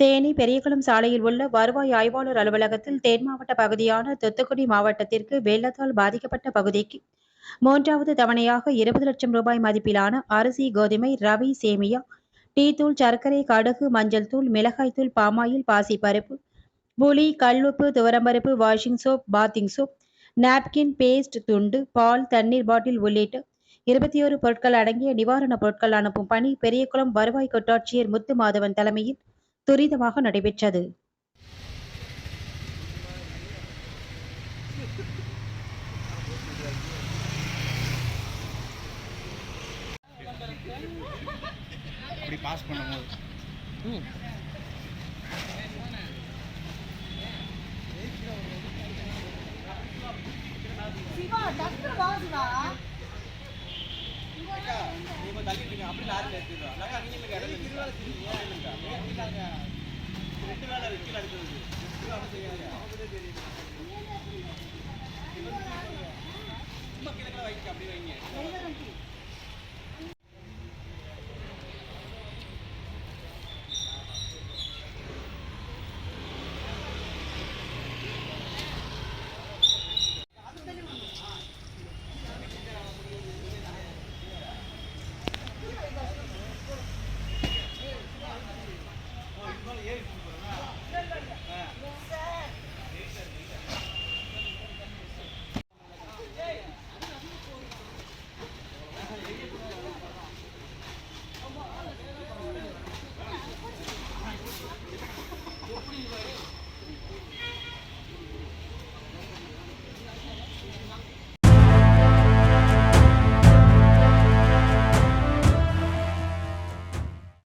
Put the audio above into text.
தேனி பெரியகுளம் சாலையில் உள்ள வருவாய் ஆய்வாளர் அலுவலகத்தில் தென் மாவட்ட பகுதியான தொத்துக்குடி மாவட்டத்திற்கு வெள்ளத்தால் பாதிக்கப்பட்ட பகுதிக்கு மூன்றாவது தவணையாக இருபது லட்சம் ரூபாய் மதிப்பிலான அரிசி கோதுமை ரவி சேமியா டீ தூள் சர்க்கரை கடுகு மஞ்சள் தூள் மிளகாய்த்தூள் பாமாயில் பாசிப்பருப்பு புளி கல்லுப்பு துவரம்பருப்பு washing soap bathing soap napkin paste துண்டு பால் தண்ணீர் பாட்டில் உள்ளிட்ட இருபத்தி ஒரு பொருட்கள் அடங்கிய நிவாரணப் பொருட்கள் அனுப்பும் பணி பெரியகுளம் வருவாய் கொட்டாட்சியர் முத்து மாதவன் தலைமையில் துரிதமாக நடைபெற்றது. அப்படி பாஸ் பண்ணும்போது. நீங்க தள்ளிட்டீங்க அப்படி லாரி எடுத்துடுறோம் நாங்க நீங்க கீழே அடுத்தது செய்யாங்க அவங்களே தெரியும்